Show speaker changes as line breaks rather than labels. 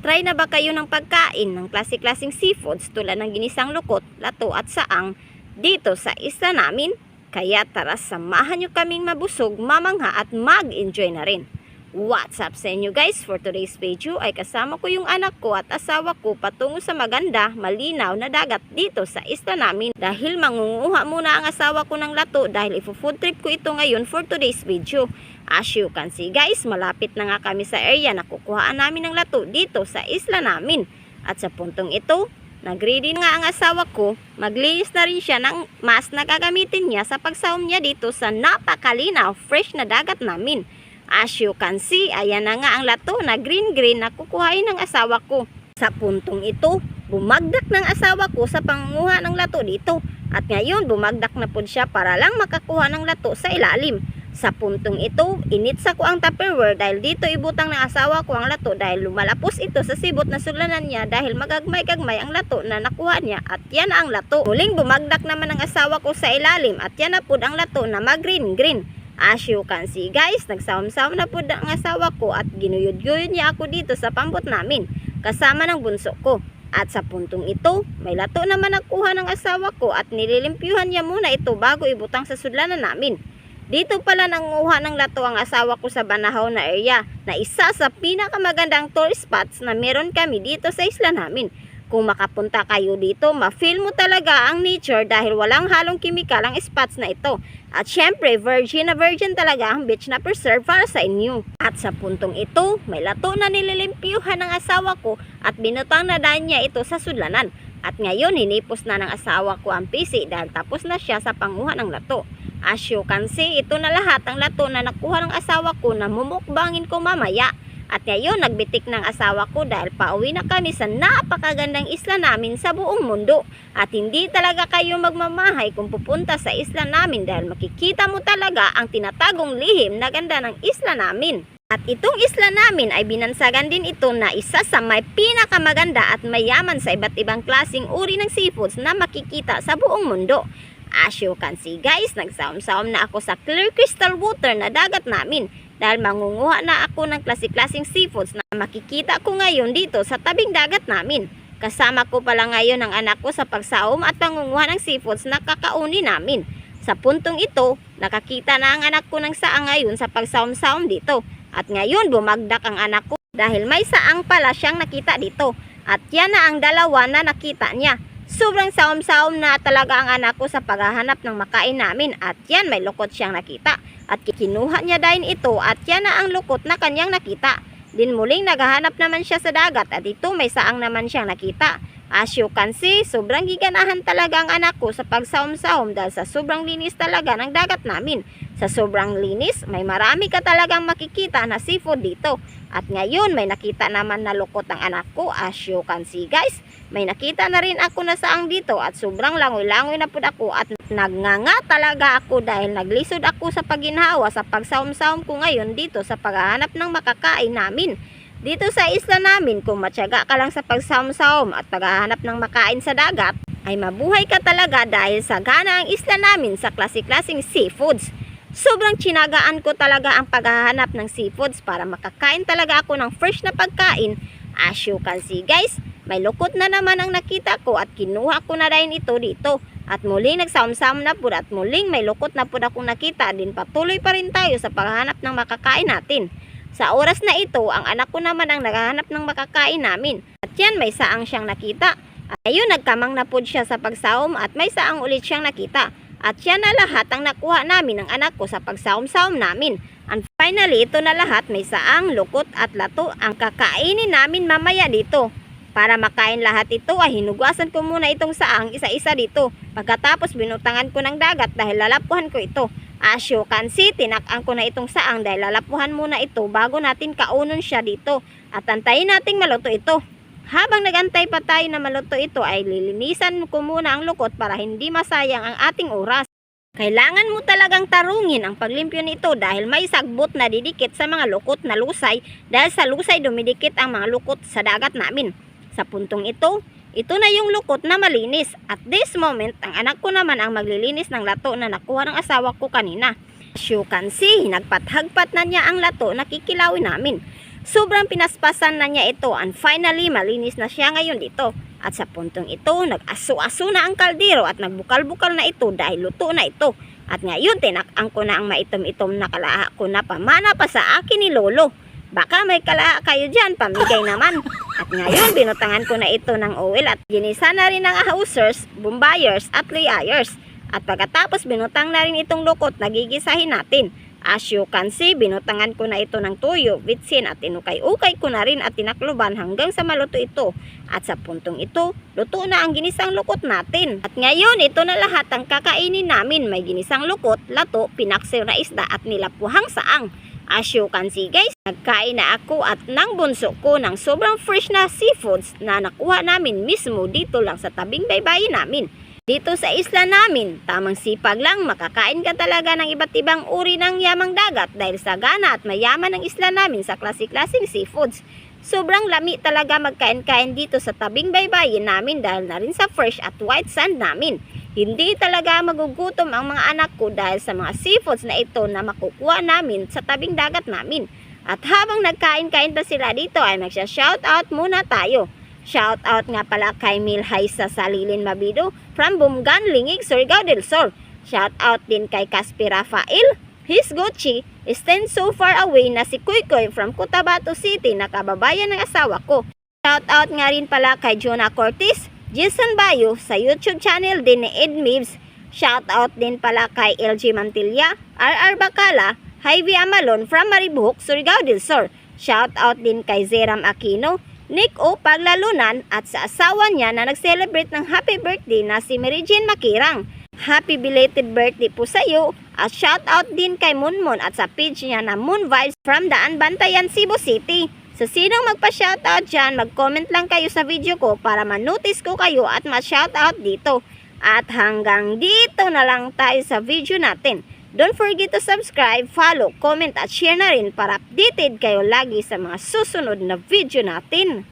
Nakatry na ba kayo ng pagkain ng klase-klaseng seafoods tulad ng ginisang lukot, lato at saang dito sa isla namin? Kaya tara samahan nyo kaming mabusog, mamangha at mag-enjoy na rin. What's up sa inyo guys? For today's video ay kasama ko yung anak ko at asawa ko patungo sa maganda, malinaw na dagat dito sa isla namin. Dahil mangunguha muna ang asawa ko ng lato dahil ifo-food trip ko ito ngayon for today's video. As you can see guys, malapit na nga kami sa area na kukuhaan namin ng lato dito sa isla namin. At sa puntong ito, Nag-ready nga ang asawa ko, maglinis na rin siya ng mas na gagamitin niya sa pagsawom niya dito sa napakalinaw, fresh na dagat namin. As you can see, ayan na nga ang lato na green-green na kukuhain ng asawa ko. Sa puntong ito, bumagdak ng asawa ko sa pangunguha ng lato dito. At ngayon, bumagdak na po siya para lang makakuha ng lato sa ilalim. Sa puntong ito, initsa ko ang tupperware dahil dito ibutang ng asawa ko ang lato dahil lumalapos ito sa sibot na sulanan niya dahil magagmay-gagmay ang lato na nakuha niya at yan ang lato. Muling bumagdak naman ang asawa ko sa ilalim at yan na po ang lato na mag-green-green. As you can see guys, nagsawam-sawam na po ang asawa ko at ginuyod-guyod niya ako dito sa pambot namin kasama ng bunso ko. At sa puntong ito, may lato naman nakuha ng asawa ko at nililimpyuhan niya muna ito bago ibutang sa sudlanan namin. Dito pala nanguha ng lato ang asawa ko sa Banahaw na area na isa sa pinakamagandang tourist spots na meron kami dito sa isla namin. Kung makapunta kayo dito, ma-feel mo talaga ang nature dahil walang halong kimikal ang spots na ito. At syempre, virgin na virgin talaga ang beach na preserve para sa inyo. At sa puntong ito, may lato na nililimpyuhan ng asawa ko at binutang na daan niya ito sa sudlanan. At ngayon, hinipos na ng asawa ko ang PC dahil tapos na siya sa panguha ng lato. As you can see, ito na lahat ang lato na nakuha ng asawa ko na mumukbangin ko mamaya. At ngayon, nagbitik ng asawa ko dahil pauwi na kami sa napakagandang isla namin sa buong mundo. At hindi talaga kayo magmamahay kung pupunta sa isla namin dahil makikita mo talaga ang tinatagong lihim na ganda ng isla namin. At itong isla namin ay binansagan din ito na isa sa may pinakamaganda at mayaman sa iba't ibang klasing uri ng seafoods na makikita sa buong mundo. As you can see guys, nagsaom-saom na ako sa clear crystal water na dagat namin dahil mangunguha na ako ng klase-klaseng seafoods na makikita ko ngayon dito sa tabing dagat namin. Kasama ko pala ngayon ang anak ko sa pagsaom at pangunguha ng seafoods na kakauni namin. Sa puntong ito, nakakita na ang anak ko ng saang ngayon sa pagsaom-saom dito. At ngayon bumagdak ang anak ko dahil may saang pala siyang nakita dito. At yan na ang dalawa na nakita niya. Sobrang saom-saom na talaga ang anak ko sa paghahanap ng makain namin at yan may lukot siyang nakita. At kinuha niya dahil ito at yan na ang lukot na kanyang nakita. Din muling naghahanap naman siya sa dagat at ito may saang naman siyang nakita. As you can see, sobrang giganahan talaga ang anak ko sa pagsaom-saom dahil sa sobrang linis talaga ng dagat namin. Sa sobrang linis, may marami ka talagang makikita na seafood dito. At ngayon, may nakita naman na lukot ang anak ko. As you can see guys, may nakita na rin ako na saang dito at sobrang langoy-langoy na po ako at nagnganga talaga ako dahil naglisod ako sa paginhawa sa pagsaom-saom ko ngayon dito sa paghahanap ng makakain namin. Dito sa isla namin, kung matyaga ka lang sa pagsaom-saom at paghahanap ng makain sa dagat, ay mabuhay ka talaga dahil sa gana ang isla namin sa klase-klaseng seafoods. Sobrang tsinagaan ko talaga ang paghahanap ng seafoods para makakain talaga ako ng fresh na pagkain. As you can see guys, may lukot na naman ang nakita ko at kinuha ko na rin ito dito. At muling nagsamsam na po at muling may lukot na po akong nakita din patuloy pa rin tayo sa paghahanap ng makakain natin. Sa oras na ito, ang anak ko naman ang naghahanap ng makakain namin. At yan, may saang siyang nakita. Ayun, nagkamang na po siya sa pagsaom at may saang ulit siyang nakita. At yan na lahat ang nakuha namin ng anak ko sa pagsaom-saom namin. And finally, ito na lahat may saang, lukot at lato ang kakainin namin mamaya dito. Para makain lahat ito ay hinugasan ko muna itong saang isa-isa dito. Pagkatapos binutangan ko ng dagat dahil lalapuhan ko ito. As you can see, tinakang ko na itong saang dahil lalapuhan muna ito bago natin kaunon siya dito. At antayin nating maluto ito. Habang nagantay pa tayo na maluto ito ay lilinisan ko muna ang lukot para hindi masayang ang ating oras. Kailangan mo talagang tarungin ang paglimpyo nito dahil may sagbot na didikit sa mga lukot na lusay dahil sa lusay dumidikit ang mga lukot sa dagat namin. Sa puntong ito, ito na yung lukot na malinis. At this moment, ang anak ko naman ang maglilinis ng lato na nakuha ng asawa ko kanina. As you can see, nagpathagpat na niya ang lato na kikilawin namin. Sobrang pinaspasan na niya ito and finally malinis na siya ngayon dito. At sa puntong ito, nag-aso-aso na ang kaldero at nagbukal-bukal na ito dahil luto na ito. At ngayon, tinakang ko na ang maitom-itom na kalaha ko na pamana pa sa akin ni Lolo. Baka may kalaha kayo dyan, pamigay naman. At ngayon, binutangan ko na ito ng oil at ginisa na rin ng hausers, bumbayers at layers. At pagkatapos binutang na rin itong lukot na gigisahin natin. As you can see, binutangan ko na ito ng tuyo, vitsin at inukay-ukay ko na rin at tinakluban hanggang sa maluto ito. At sa puntong ito, luto na ang ginisang lukot natin. At ngayon, ito na lahat ang kakainin namin. May ginisang lukot, lato, pinaksew na isda at nilapuhang saang. As you can see guys, nagkain na ako at nang bunso ko ng sobrang fresh na seafoods na nakuha namin mismo dito lang sa tabing baybayin namin. Dito sa isla namin, tamang sipag lang makakain ka talaga ng iba't ibang uri ng yamang dagat dahil sa gana at mayaman ng isla namin sa klase-klaseng seafoods. Sobrang lami talaga magkain-kain dito sa tabing baybayin namin dahil na rin sa fresh at white sand namin. Hindi talaga magugutom ang mga anak ko dahil sa mga seafoods na ito na makukuha namin sa tabing dagat namin. At habang nagkain-kain pa sila dito ay magsha-shoutout muna tayo. Shout out nga pala kay Milhay sa Salilin Mabido from Bumgan, Lingig, Surigao del Sur. Shout out din kay Caspi Rafael, His Gucci, stand so far away na si Kuykoy from Cotabato City na kababayan ng asawa ko. Shout out nga rin pala kay Jonah Cortis, Jason Bayo sa YouTube channel din ni Ed Mibs. Shout out din pala kay LG Mantilla, RR Bacala, Hyvie Amalon from Maribuhok, Surigao del Sur. Shout out din kay Zeram Aquino, Nick O Paglalunan at sa asawa niya na nag-celebrate ng happy birthday na si Mary Jane Makirang. Happy belated birthday po sa iyo at shout out din kay Munmon at sa page niya na Moon Vibes from Daan Bantayan, Cebu City. Sa sinong magpa-shoutout dyan, mag-comment lang kayo sa video ko para ma-notice ko kayo at ma-shoutout dito. At hanggang dito na lang tayo sa video natin. Don't forget to subscribe, follow, comment at share na rin para updated kayo lagi sa mga susunod na video natin.